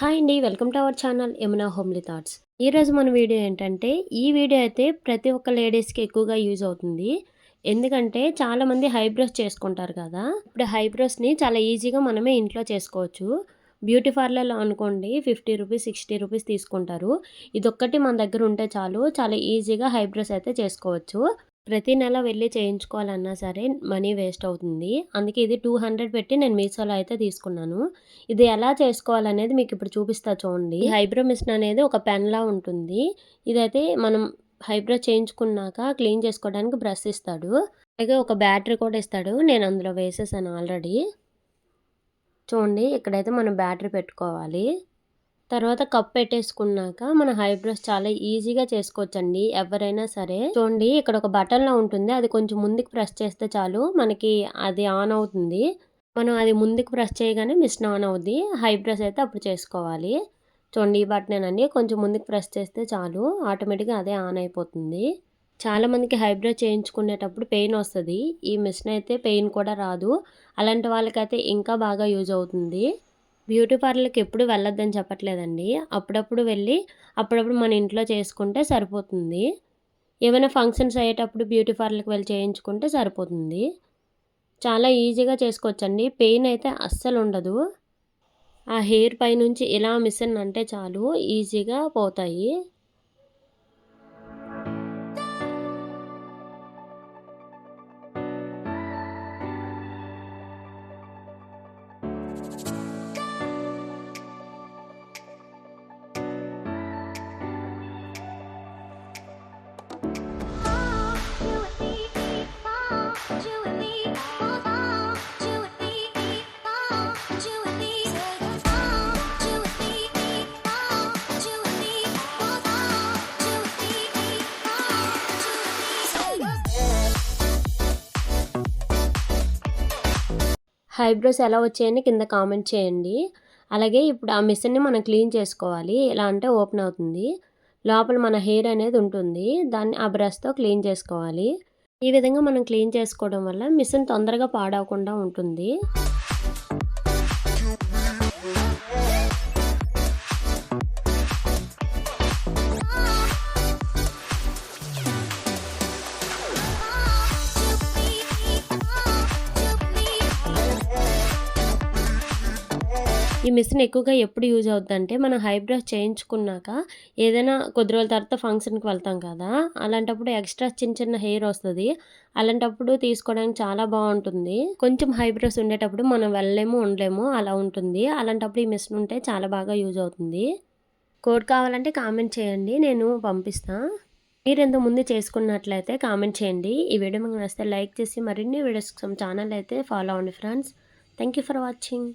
Hi అండి welcome to our channel Yamuna homely thoughts. ఈరోజు మన వీడియో ఏంటంటే ఈ వీడియో అయితే ప్రతి ఒక్క లేడీస్కి ఎక్కువగా యూజ్ అవుతుంది. ఎందుకంటే చాలామంది హైబ్రోస్ చేసుకుంటారు కదా. ఇప్పుడు హైబ్రోస్ని చాలా ఈజీగా మనమే ఇంట్లో చేసుకోవచ్చు. బ్యూటీ పార్లర్లో అనుకోండి ఫిఫ్టీ రూపీస్ సిక్స్టీ రూపీస్ తీసుకుంటారు. ఇదొక్కటి మన దగ్గర ఉంటే చాలు చాలా ఈజీగా హైబ్రోస్ అయితే చేసుకోవచ్చు. ప్రతి నెల వెళ్ళి చేయించుకోవాలన్నా సరే మనీ వేస్ట్ అవుతుంది. అందుకే ఇది టూ హండ్రెడ్ పెట్టి నేను మీషోలో అయితే తీసుకున్నాను. ఇది ఎలా చేసుకోవాలనేది మీకు ఇప్పుడు చూపిస్తా చూడండి. హైబ్రో మిషన్ అనేది ఒక పెన్లా ఉంటుంది. ఇదైతే మనం హైబ్రో చేయించుకున్నాక క్లీన్ చేసుకోవడానికి బ్రష్ ఇస్తాడు. అలాగే ఒక బ్యాటరీ కూడా ఇస్తాడు. నేను అందులో వేసేసాను ఆల్రెడీ. చూడండి ఇక్కడైతే మనం బ్యాటరీ పెట్టుకోవాలి. తర్వాత కప్ పెట్టేసుకున్నాక మన హైబ్రోస్ చాలా ఈజీగా చేసుకోవచ్చండి ఎవరైనా సరే. చూడండి ఇక్కడ ఒక బటన్లో ఉంటుంది. అది కొంచెం ముందుకు ప్రెస్ చేస్తే చాలు మనకి అది ఆన్ అవుతుంది. మనం అది ముందుకు ప్రెస్ చేయగానే మిషన్ ఆన్ అవుద్ది. హైబ్రోస్ అయితే అప్పుడు చేసుకోవాలి. చూడండి ఈ బటనేనండి కొంచెం ముందుకు ప్రెస్ చేస్తే చాలు ఆటోమేటిక్గా అదే ఆన్ అయిపోతుంది. చాలామందికి హైబ్రో చేయించుకునేటప్పుడు పెయిన్ వస్తుంది. ఈ మిషన్ అయితే పెయిన్ కూడా రాదు. అలాంటి వాళ్ళకైతే ఇంకా బాగా యూజ్ అవుతుంది. బ్యూటీ పార్లర్కి ఎప్పుడు వెళ్ళొద్దని చెప్పట్లేదండి. అప్పుడప్పుడు వెళ్ళి అప్పుడప్పుడు మన ఇంట్లో చేసుకుంటే సరిపోతుంది. ఏమైనా ఫంక్షన్స్ అయ్యేటప్పుడు బ్యూటీ పార్లర్కి వెళ్ళి చేయించుకుంటే సరిపోతుంది. చాలా ఈజీగా చేసుకోవచ్చండి. పెయిన్ అయితే అస్సలు ఉండదు. ఆ హెయిర్ పైనుంచి ఇలా మిషన్ అంటే చాలు ఈజీగా పోతాయి. హైబ్రోస్ ఎలా వచ్చాయని కింద కామెంట్ చేయండి. అలాగే ఇప్పుడు ఆ మిషన్ని మనం క్లీన్ చేసుకోవాలి. ఎలా అంటే ఓపెన్ అవుతుంది. లోపల మన హెయిర్ అనేది ఉంటుంది. దాన్ని ఆ బ్రష్తో క్లీన్ చేసుకోవాలి. ఈ విధంగా మనం క్లీన్ చేసుకోవడం వల్ల మిషన్ తొందరగా పాడవకుండా ఉంటుంది. ఈ మిషన్ ఎక్కువగా ఎప్పుడు యూజ్ అవుతుందంటే మనం హైబ్రోస్ చేయించుకున్నాక ఏదైనా కొద్ది రోజుల తర్వాత ఫంక్షన్కి వెళ్తాం కదా అలాంటప్పుడు ఎక్స్ట్రా చిన్న చిన్న హెయిర్ వస్తుంది. అలాంటప్పుడు తీసుకోవడానికి చాలా బాగుంటుంది. కొంచెం హైబ్రోస్ ఉండేటప్పుడు మనం వెళ్ళలేము ఉండలేము అలా ఉంటుంది. అలాంటప్పుడు ఈ మిషన్ ఉంటే చాలా బాగా యూజ్ అవుతుంది. కోడ్ కావాలంటే కామెంట్ చేయండి నేను పంపిస్తాను మీరు ఎంత ముందు చేసుకున్నట్లయితే కామెంట్ చేయండి. ఈ వీడియో మీకు నచ్చితే లైక్ చేసి మరిన్ని వీడియోస్ ఛానల్ అయితే ఫాలో అవ్వండి friends. Thank you for watching.